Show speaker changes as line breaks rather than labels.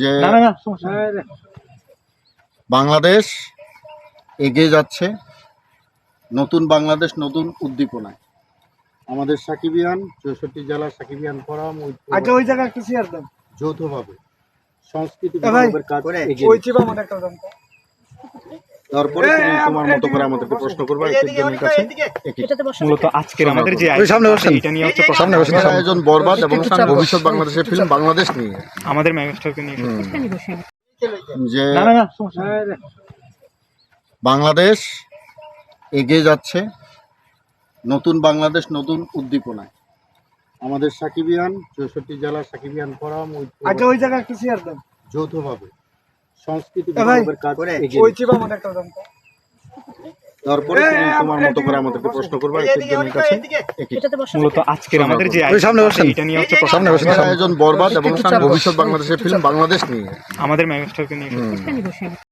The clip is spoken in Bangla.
যে
না না না সমস্যা নেই।
বাংলাদেশ এগিয়ে যাচ্ছে। নতুন বাংলাদেশ নতুন উদ্দীপনায়। আমাদের সাকিবিয়ান চৌষট্টি জেলার সাকিবিয়ান ফোরাম ওই
আচ্ছা ওই জায়গায় একটু শেয়ার দেন।
যৌথভাবে। সংস্কৃতি কাজ তারপরে তুমি তোমার মতো করে আমাদেরকে প্রশ্ন করবে একজনের কাছে
মূলত আজকের আমাদের যে
সামনে
এটা নিয়ে হচ্ছে
সামনে বসেন।
আয়োজন বরবাদ এবং ভবিষ্যৎ বাংলাদেশের ফিল্ম বাংলাদেশ নিয়ে।
আমাদের নিয়ে
যে
না না না সমস্যা নেই।
বাংলাদেশ এগিয়ে যাচ্ছে নতুন বাংলাদেশ নতুন উদ্দীপনায়। আমাদের সাকিবিয়ান চৌষট্টি জেলার সাকিবিয়ান ফোরাম
ওই জায়গায় একটু
যৌথভাবে। সংস্কৃতি বিভাগের কাজ। তারপরে তুমি তোমার মতো করে আমাদেরকে প্রশ্ন করবে একজনের কাছে।
মূলত আজকের আমাদের যে
ওই সামনে বসেন।
এটা নিয়ে হচ্ছে
সামনে বসেন।
আয়োজন বরবাদ এবং ভবিষ্যৎ বাংলাদেশের ফিল্ম বাংলাদেশ নিয়ে
আমাদের মেগাস্টারকে নিয়ে